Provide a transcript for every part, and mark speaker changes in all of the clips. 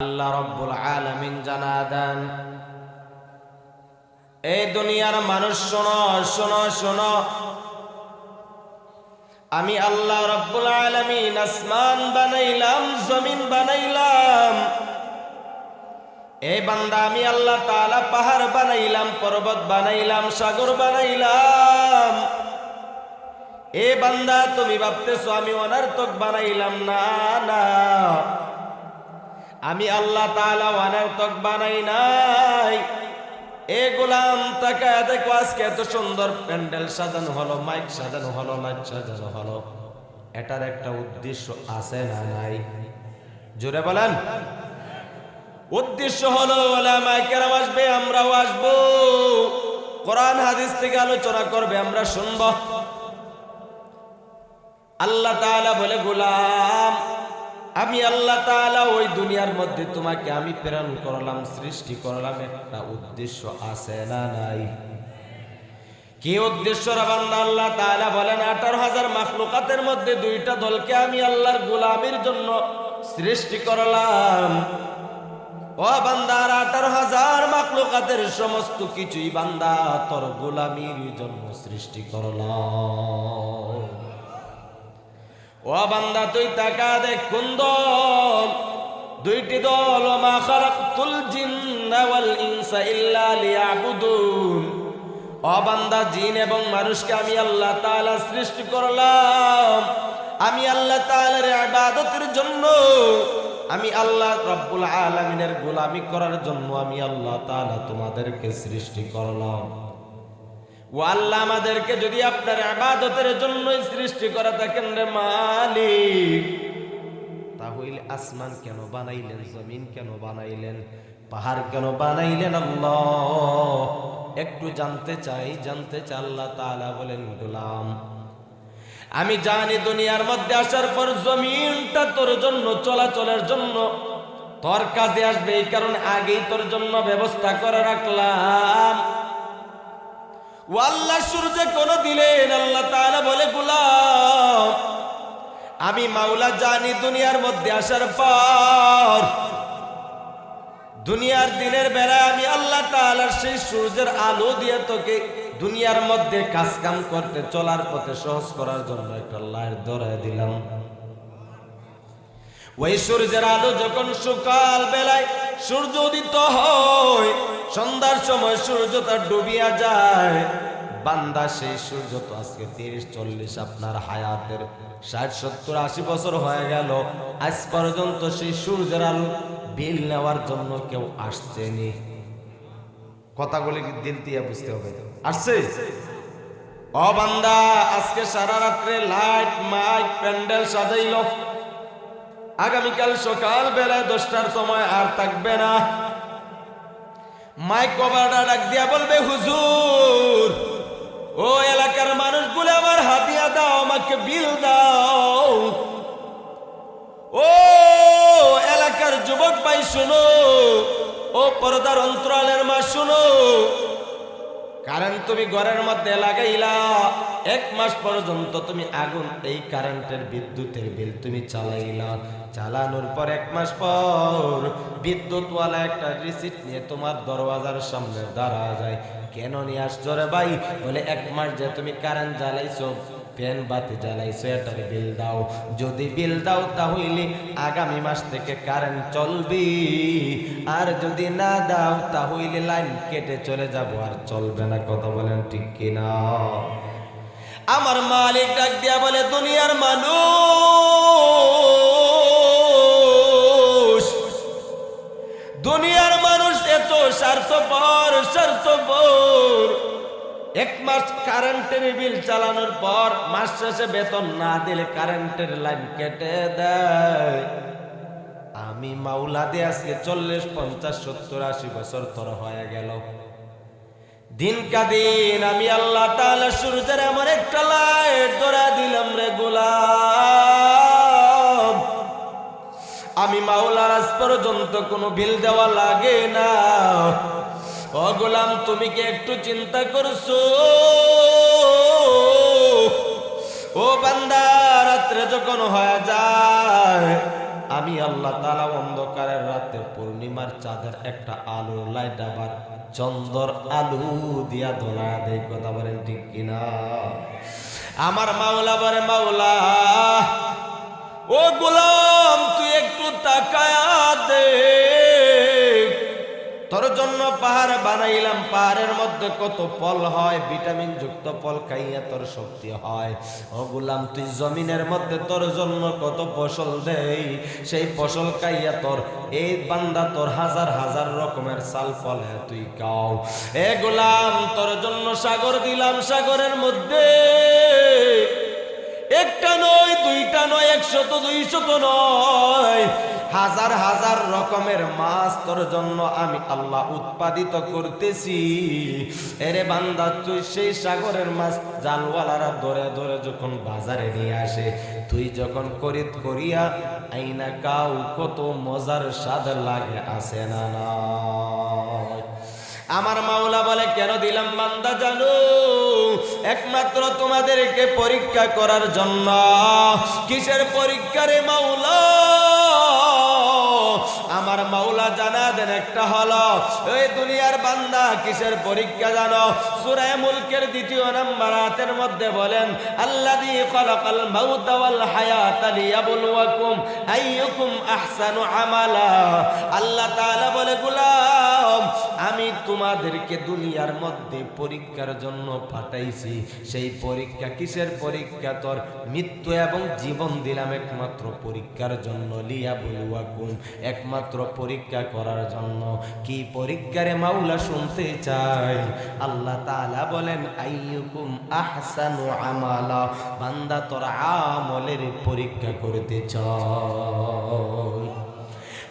Speaker 1: আল্লাহ রব্বুল আলামিন এই দুনিয়ার মানুষ, শোনো শোনো শোনো। আমি আল্লাহ রব্বুল আলমিন আসমান বানাইলাম, জমিন বানাইলাম। এই বান্দা আমি আল্লাহ তালা পাহাড় বানাইলাম, পর্বত বানাইলাম, সাগর বানাইলাম। এ বান্দা, তুমি ভাবতেছো আমি অনার্থক বানাইলাম? না না। আমি আল্লাহ তাআলা অনার্থক বানাই নাই। এ গোলাম, তাকে দেখো আজকে এত সুন্দর প্যান্ডেল সাজানো হলো, মাইক সাজানো হলো, লাইট সাজানো হলো। এটার একটা উদ্দেশ্য আছে না নাই? জোরে বলেন। উদ্দেশ্য হলো ওলামায়ে কেরাম আসবে, আমরাও আসব। কোরআন, হাদিস থেকে আলোচনা করবে, আমরা শুনব। আল্লাহ তাআলা বলে, গোলাম আমি আল্লাহ তাআলা ওই দুনিয়ার মধ্যে তোমাকে আমি প্রেরণ করলাম, সৃষ্টি করলাম, একটা উদ্দেশ্য আছে না নাই? কি উদ্দেশ্য আল্লাহ তাআলা বলেন, আঠারো হাজার মাখলুকাতের মধ্যে দুইটা দলকে আমি আল্লাহর গোলামির জন্য সৃষ্টি করলাম। ও বান্দার আঠারো হাজার মাখলুকাতের সমস্ত কিছুই বান্দা তোর গোলামির জন্য সৃষ্টি করলাম। ও বান্দা, তুই তাকা দেখ কোন দল? দুইটি দল মা খালাকতুল জিন্না ওয়াল ইনসা ইল্লা লিয়াবুদুন। বান্দা, জিন এবং মানুষকে আমি আল্লাহ তাআলা সৃষ্টি করলাম। আমি আল্লাহ তাআলার ইবাদতের জন্য, আমি আল্লাহ রব্বুল আলামিনের গোলামি করার জন্য আমি আল্লাহ তাআলা তোমাদেরকে সৃষ্টি করলাম। ও আল্লাহ আমাদেরকে যদি আপনার আবাদতের জন্যই সৃষ্টি করা থাকেন রে মালিক, তাহলে আসমান কেন বানাইলেন, জমিন কেন বানাইলেন, পাহাড় কেন বানাইলেন আল্লাহ? একটু জানতে চাই জানতে চাই আল্লাহ বলেন, গোলাম, আমি জানি দুনিয়ার মধ্যে আসার পর জমিনটা তোর জন্য, চলাচলের জন্য তোর কাজে আসবে, এই কারণে আগেই তোর জন্য ব্যবস্থা করে রাখলাম। ও আল্লাহ সূর্যে কোন দিলেন, আল্লাহ তাআলা বলে, গুলাম, আমি মাওলা জানি দুনিয়ার মধ্যে আসার পর, দুনিয়ার দিনের বেলায় আমি আল্লাহ তাআলার সেই সূর্যের আলো দিয়ে তোকে দুনিয়ার মধ্যে কাজ কাম করতে, চলার পথে সহজ করার জন্য একটা লাইট ধরায় দিলাম। ওই সূর্যের আলো যখন সকাল বেলায় সূর্য উদিত হয় সন্ধ্যার সময় সূর্য তার ডুবিয়া যায়। বান্দা সেই সূর্য তো আজকে তিরিশ, চল্লিশ, আপনার হায়াতের ষাট, সত্তর, আশি বছর হয়ে গেল। আজ পর্যন্ত সেই সূর্যের আলো বিল নেওয়ার জন্য কেউ আসছেনি। কথাগুলি দিল দিয়ে বুঝতে হবে? আসছে? ও বান্দা, আজকে সারা রাত্রে লাইট, মাইক, প্যান্ডেল সাজাইল। আগামীকাল সকাল বেলায় দশটার সময় আর থাকবে না। মাইক কভারটা ডাক দিয়া বলবে, হুজুর, ও এলাকার মানুষগুলো আমার হাতিয়া দাও, আমাকে বিল দাও। ও এলাকার যুবক ভাই, শুনো, ও পর্দার অন্তরালের মা, শুনো কারণ তুমি ঘরের মধ্যে লাগাইলা। এক মাস পর্যন্ত তুমি আগুন, এই কারেন্টের বিদ্যুতের বিল তুমি চালাইলা। চালানোর পর এক মাস পর বিদ্যুৎওয়ালা একটা রিসিট নিয়ে তোমার দরওয়াজার সামনে দাঁড়া যায়। কেন নিয়ে আসছো রে ভাই? বলে, এক মাস যে তুমি কারেন্ট জ্বালাইছো ফ্যান বাতি জ্বালাইছো এটার বিল দাও। যদি বিল দাও তাহলে আগামী মাস থেকে কারেন্ট চলবি। আর যদি না দাও তাহলে লাইন কেটে চলে যাব। আর চলবে না, কথা বলেন ঠিক কিনা? আমার মালিক ডাক দিয়া বলে, দুনিয়ার মানুষ দুনিয়ার মানুষ এত স্বার্থপর স্বার্থপর। এক মাস কারেন্টের বিল চালানোর পর মাস শেষে বেতন না দিলে কারেন্টের লাইন কেটে দেয়। আমি মাওলা দিয়ে আজকে চল্লিশ, পঞ্চাশ, সত্তর, আশি বছর তোর হয়ে গেল। দিন কাদিন আমি আল্লাহ তাআলা সূর্যের এমন একটা লাইট ধরা দিলাম রে গোলাম। আমি মাওলার আজ পর্যন্ত কোনো বিল দেওয়া লাগে না। ও গোলাম, তুমি কি একটু চিন্তা করছ? ও বান্দা, রাত্রে যখন হয়ে যায়, আমি আল্লাহ তালা অন্ধকারের রাতে পূর্ণিমার চাঁদের একটা আলো লাইট আবার চন্দর আলু দিয়া ধরা দেয়। কথা বলেন ঠিক কিনা? আমার মাওলা বলে, মাওলা, ও গোলাম, তুই একটু তাকায়া দে তোর জন্য পাহাড় বানাইলাম, পাহাড়ের মধ্যে কত ফল হয়, ভিটামিন যুক্ত ফল খাইয়া তোর শক্তি হয়। ও গোলাম, তুই জমিনের মধ্যে তোর জন্য কত ফসল দেই, সেই ফসল খাইয়া তোর, এই বান্দা তোর হাজার হাজার রকমের সাল ফলে তুই খাও। এ গোলাম, তোর জন্য সাগর দিলাম সাগরের মধ্যে। একটা নয়, দুইটা নয় একশত দুইশত নয়। হাজার হাজার রকমের মাছ তোর জন্য আমি আল্লাহ উৎপাদিত করতেছি। এরে বান্দা, তুই সেই সাগরের মাছ জালওয়ালারা ধরে ধরে যখন বাজারে নিয়ে আসে, তুই যখন করিত করিয়া আইনা কাউ কত মজার স্বাদ লাগে, আসে না না আমার মাওলা বলে, কেন দিলাম বান্দা জানো? একমাত্র তোমাদেরকে পরীক্ষা করার জন্য। কিসের পরীক্ষারে মাওলা? আমার মাওলা জানা দেন, একটা হলো, এই দুনিয়ার বান্দা কিসের পরীক্ষা জানো? সূরা মুলকের দ্বিতীয় নাম্বার আয়াতের মধ্যে বলেন, আল্লাযী খালাকাল মাউতা ওয়াল হায়াতা লিয়াবলুয়াকুম আইয়ুকুম আহসানু আমালা। আল্লাহ তাআলা বলে, গোলাম, আমি তোমাদেরকে দুনিয়ার মধ্যে পরীক্ষার জন্য পাঠাইছি। সেই পরীক্ষা কিসের পরীক্ষা? তোর মৃত্যু এবং জীবন দিলাম একমাত্র পরীক্ষার জন্য লিয়া বলুয়াকুম একমাত্র পরীক্ষা করার জন্য। কি পরীক্ষারে মাওলা শুনতে চাই আল্লাহ তালা বলেন, আইয়ুকুম আহসানু আমালা। বান্দা তোর আমলের পরীক্ষা করতে চাই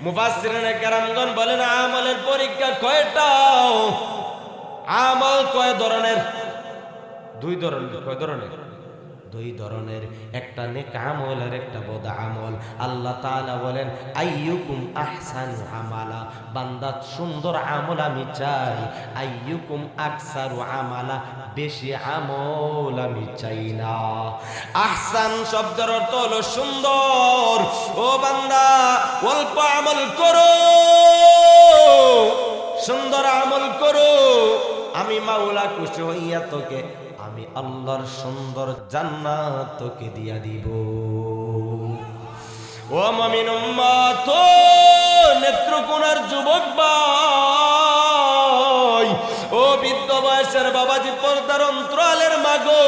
Speaker 1: মুফাসসিরিনে কেরামগণ বলেন, আমলের পরীক্ষা কয়টা? আমল কয় ধরনের? দুই ধরনের, কয় ধরনের? দুই ধরনের, একটা নেক আমল আর একটা বদ আমল। আল্লাহ তাআলা বলেন, আইয়ুকুম আহসানু আমালা। বান্দা, সুন্দর আমল আমি চাই। আইয়ুকুম আকসারু আমালা। বেশি আমল আমি চাই না। আহসান শব্দের অর্থ হলো সুন্দর। ও বান্দা, অল্প আমল করো। সুন্দর আমল করো। আমি মাওলা খুশি হইয়া তোকে আল্লাহর সুন্দর জান্নাত তোকে দিয়া দিব। ও মমিন উম্মত নেত্রকোনার যুবক ভাই, ও বৃদ্ধ বয়সের বাবাজি পর্দার অন্তরালের মাগো,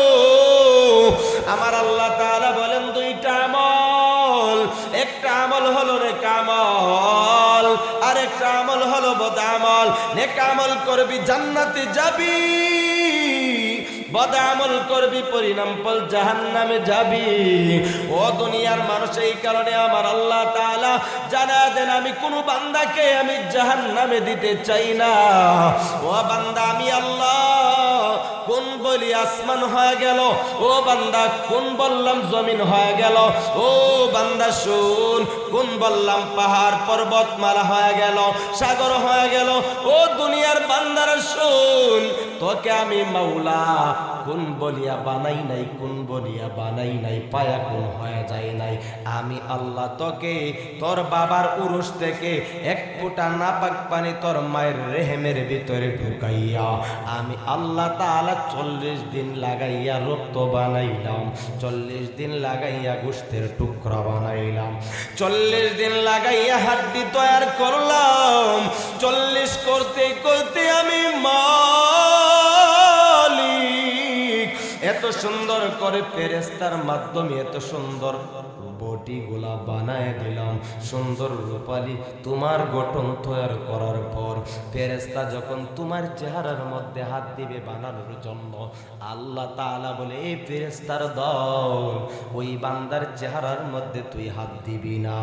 Speaker 1: আমার আল্লাহ তাআলা বলেন, দুইটা আমল, একটা আমল হলো নেক আমল, আর একটা আমল হলো বদ আমল। নেক আমল করবি জান্নাতে যাবি। বদ আমল করবি পরিণাম ফল জাহান্নামে যাবি। ও দুনিয়ার মানুষ, এই কারণে আমার আল্লাহ তাআলা জানা দেন, আমি কোন বান্দাকে আমি জাহান নামে দিতে চাই না। ও বান্দা, আমি আল্লাহ কোন বলি আসমান হয়ে গেল? ও বান্দা, কোন বললাম জমিন হয়ে গেল? ও বান্দা, শুন, কোন বললাম পাহাড়, পর্বতমালা হয়ে গেল, সাগর হয়ে গেল? ও দুনিয়ার বান্দার, শুন, তোকে আমি মাওলা, কোন বলিয়া বানাই নাই, কোন বলিয়া বানাই নাই, পায়া কোন হয়ে যায় নাই। আমি আল্লাহ তোকে, তোর বাবার উরুষ থেকে এক ফুটা নাপাক পানি তোর মায়ের রেহেমের ভিতরে ঢুকাইয়া, আমি আল্লাহ তাআলা চল্লিশ দিন লাগাইয়া রক্ত বানাইলাম। চল্লিশ দিন লাগাইয়া গোষ্ঠের টুকরা বানাইলাম। চল্লিশ দিন লাগাইয়া হাড্ডি তৈয়ার করলাম। চল্লিশ করতে করতে আমি মালিক এত সুন্দর করে ফেরেস্তার মাধ্যমে এত সুন্দর বটি গোলা বানায় দিলাম। সুন্দর রূপালি তোমার গঠন তৈরি করার পর ফেরেস্তা যখন তোমার চেহারার মধ্যে হাত দিবে বানানোর জন্য, আল্লাহ তাআলা বলে এই ফেরেস্তার দল, ওই বান্দার চেহারার মধ্যে তুই হাত দিবি না।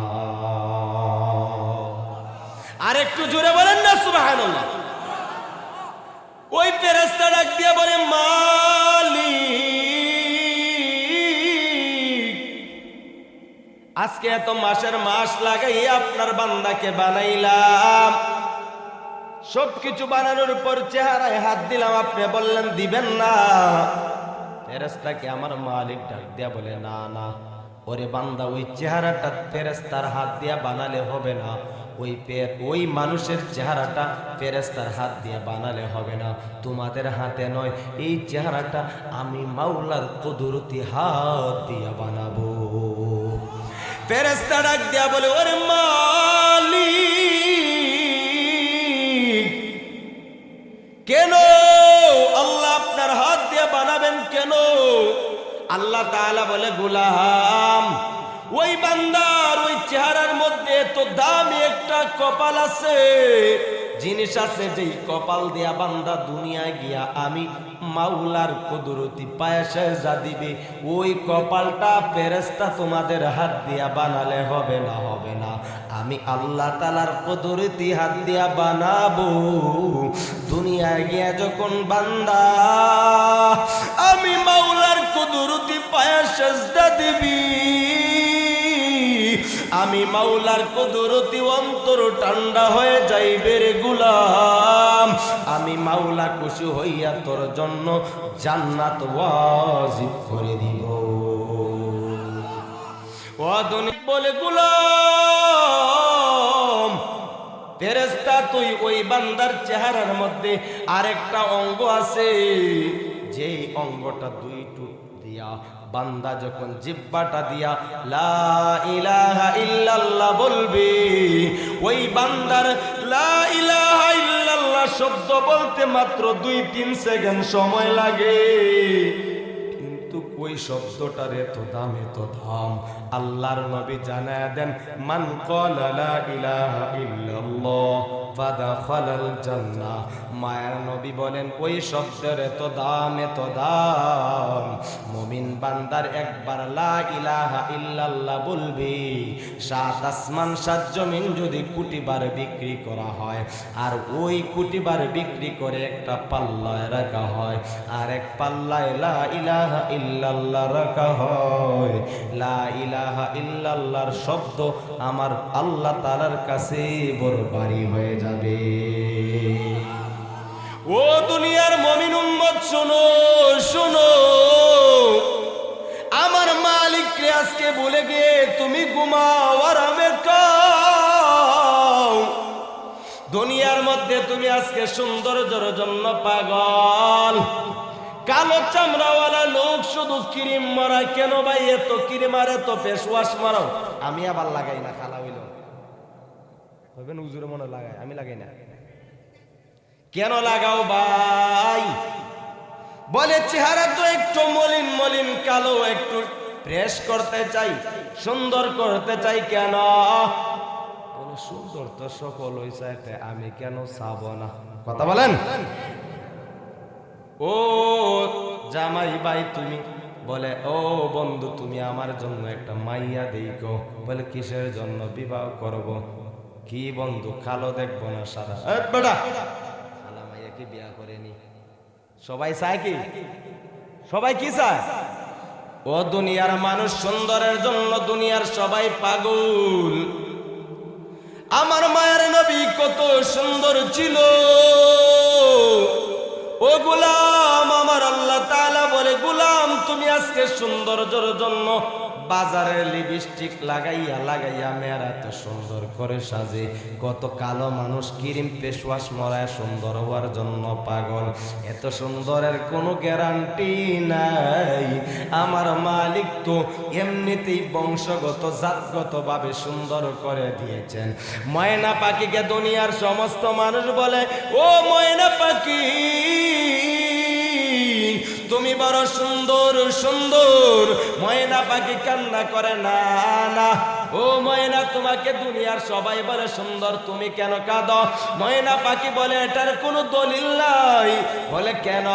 Speaker 1: আর একটু জোরে বলেন না, সুবহানাল্লাহ। ওই ফেরেস্তা ডাক দিয়ে বলে, মালিক আজকে এত মাসের মাস লাগাই আপনার বান্দাকে বানাইলাম। সবকিছু বানানোর পর চেহারায় হাত দিলাম, আপনি বললেন, দিবেন না। ফেরেস্তাকে আমার মালিক ডাক দিয়া বলে, না না, ওরে বান্দা, ওই চেহারাটা ফেরেস্তার হাত দিয়া বানালে হবে না। ওই পের ওই মানুষের চেহারাটা ফেরেস্তার হাত দিয়ে বানালে হবে না। তোমাদের হাতে নয়, এই চেহারাটা আমি মাওলার কুদরতি হাত দিয়া বানাবো। ফেরেস্তা ডাক দেয়া বলে, ওরে মালি কেন আল্লাহ আপনার হাত দিয়ে বানাবেন কেন? আল্লাহ তাআলা বলে, গোলাম, ওই বান্দার ওই চেহারার মধ্যে তো দামি একটা কপাল আছে। জিনিস আছে যেই কপাল দিয়া বান্দা দুনিয়ায় গিয়া আমি মাওলার কুদরতি পায়েসে যা দিবে, ওই কপালটা ফেরেস্তা তোমাদের হাত দিয়া বানালে হবে না হবে না। আমি আল্লাহ তালার কুদরতি হাত দিয়া বানাবো। দুনিয়ায় গিয়া যখন বান্দা, আমি মাউলার কুদরতি পায়েসে যা দিবি আমি মাওলার কুদরতি অন্তর ঠান্ডা হয়ে যাইবে রে গুলাম। আমি মাওলা খুশি হইয়া তোর জন্য জান্নাত ওয়াজিব করে দিব। দুনিয়া বলে গুলাম ফেরেস্তা তুই ওই বান্দার চেহারার মধ্যে আরেকটা অঙ্গ আছে। যেই অঙ্গটা দুই টুক দিয়া, বান্দা যখন জিব্বাটা দিয়া, লা ইলাহা ইল্লাল্লাহ বলবে, ওই বান্দার লা ইলাহা ইল্লাল্লাহ শব্দ বলতে মাত্র দুই তিন সেকেন্ড সময় লাগে। ওই শব্দটার এত দাম এত দাম, আল্লাহর নবী জানায় দেন, মান ক্বালা লা ইলাহা ইল্লাল্লাহ মায়ের নবী বলেন, ওই শব্দের এত দাম এত দাম। মুমিন বান্দার একবার বলবি, সাত আসমান, সাত জমিন যদি কোটিবার বিক্রি করা হয়, আর ওই কোটিবার বিক্রি করে একটা পাল্লায় রাখা হয়, আর এক পাল্লায় লা ইলাহা রাখা হয়। লা ইলাহা ইল্লাল্লাহর শব্দ আমার আল্লাহ তাআলার কাছে বড় বাড়ি হয়ে যাবে ও দুনিয়ার মমিন উম্মত, শোনো শোনো। আমার মালিককে আজকে বলে গিয়ে তুমি ঘুমাও, আরামে দুনিয়ার মধ্যে তুমি আজকে সৌন্দর্যের জন্য পাগল। কালো চামড়াওয়ালা লোক শুধু ক্রিম মারা কেন ভাই, এত ক্রিম আর এত ফেস ওয়াশ মারাও? আমি আবার লাগাই না, খালা হইল। হইবেন উজুরে মনে লাগায়, আমি লাগাই না। কেন লাগাও ভাই? বলে চেহারা তো একটু মলিন মলিন, কালো একটু ফ্রেশ করতে চাই, সুন্দর করতে চাই কেন? বলে, সুন্দর তো সকল হইছে আমি কেন চাব না? কথা বলেন। ও জামাই ভাই, তুমি বলে, ও বন্ধু, তুমি আমার জন্য একটা মাইয়া দেখো বলে, কিসের জন্য বিবাহ করব? কি বন্ধু কালো দেখব না সারা। বেটা! শালা মাইয়া কি বিয়া করেনি। সবাই চায় কি? সবাই কি চায়? ও দুনিয়ার মানুষ সুন্দরের জন্য দুনিয়ার সবাই পাগল। আমার মায়ের নবী কত সুন্দর ছিল। ও গুলাম আমার আল্লাহ তাআলা বলে, গুলাম, তুমি আজকে সৌন্দর্যের জন্য বাজারে লিপস্টিক লাগাইয়া লাগাইয়া মেয়েরা এত সুন্দর করে সাজে। কত কালো মানুষ ক্রিম ফেসওয়াশ মরায় সুন্দর হওয়ার জন্য পাগল। এত সুন্দরের কোনো গ্যারান্টি নাই। আমার মালিক তো এমনিতেই বংশগত, জাতগতভাবে সুন্দর করে দিয়েছেন। ময়না পাখিকে দুনিয়ার সমস্ত মানুষ বলে, ও ময়না পাখি তুমি বড় সুন্দর সুন্দর। ময়না পাখি কান্না করে, না না। ও ময়না, তোমাকে দুনিয়ার সবাই বলে সুন্দর, তুমি কেন কাঁদ? ময়না পাখি বলে, এটার কোনো দলিল নাই। বলে, কেন?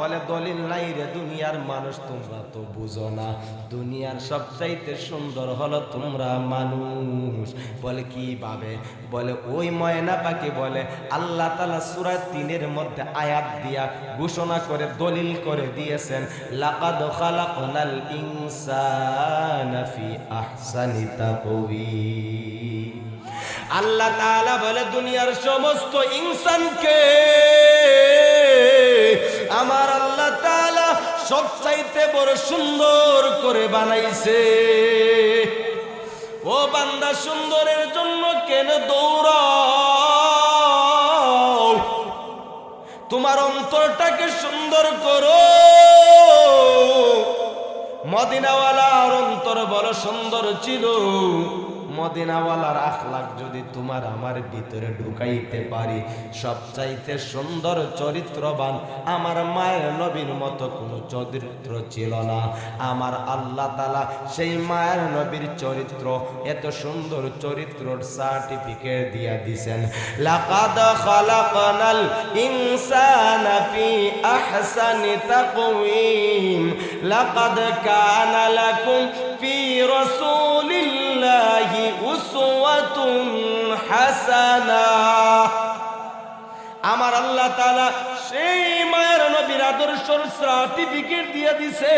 Speaker 1: বলে, দলিল নাই রে দুনিয়ার মানুষ, তোমরা তো বুঝো না। দুনিয়ার সবচাইতে সুন্দর হলো তোমরা মানুষ। বলে কি ভাবে বলে, ওই ময়না পাখি বলে, আল্লাহ তালা সুরা তিনের মধ্যে আয়াত দিয়া ঘোষণা করে, দলিল করে দিয়েছেন, লাকাদ খালাকনাল ইনসানা ফি আহসানি আল্লাহ তাআলা বলে, দুনিয়ার সমস্ত ইনসানকে আমার আল্লাহ তাআলা সবচাইতে বড় সুন্দর করে বানাইছে। ও বান্দা, সুন্দরের জন্য কেন দৌড়াও? তোমার অন্তরটাকে সুন্দর করো। মদিনাওয়ালার অন্তর বড় সুন্দর ছিল। মদিনাওয়ালার আখলাক যদি তোমার আমার ভিতরে ঢুকাইতে পারি, সবচাইতে সুন্দর চরিত্রবান আমার মায়ের নবীর মতো কোনো চরিত্র ছিল না। আমার আল্লাহ তালা সেই মায়ের নবীর চরিত্র, এত সুন্দর চরিত্রর সার্টিফিকেট দিয়া দিছেন। লাকাদ খালাকনাল ইনসানা ফি আহসানি তাকওয়িম, লাকাদ কানা লাকুম ফি রাসূলিল্লাহি। উসওয়াতুন হাসানা। আমার আল্লাহ সেই মায়ের নবীর আদর্শ সার্টিফিকেট দিয়ে দিছে।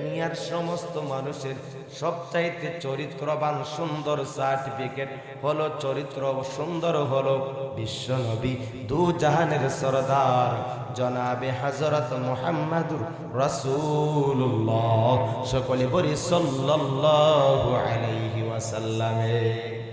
Speaker 1: দুনিয়ার সমস্ত মানুষের সবচাইতে চরিত্রবান সুন্দর সার্টিফিকেট হলো চরিত্র সুন্দর হলো বিশ্বনবী দু জাহানের সরদার, জনাবে হাজরত মোহাম্মদুর রসুল্লাহ সকলে বলি সাল্লাল্লাহু আলাইহি ওয়াসাল্লামে।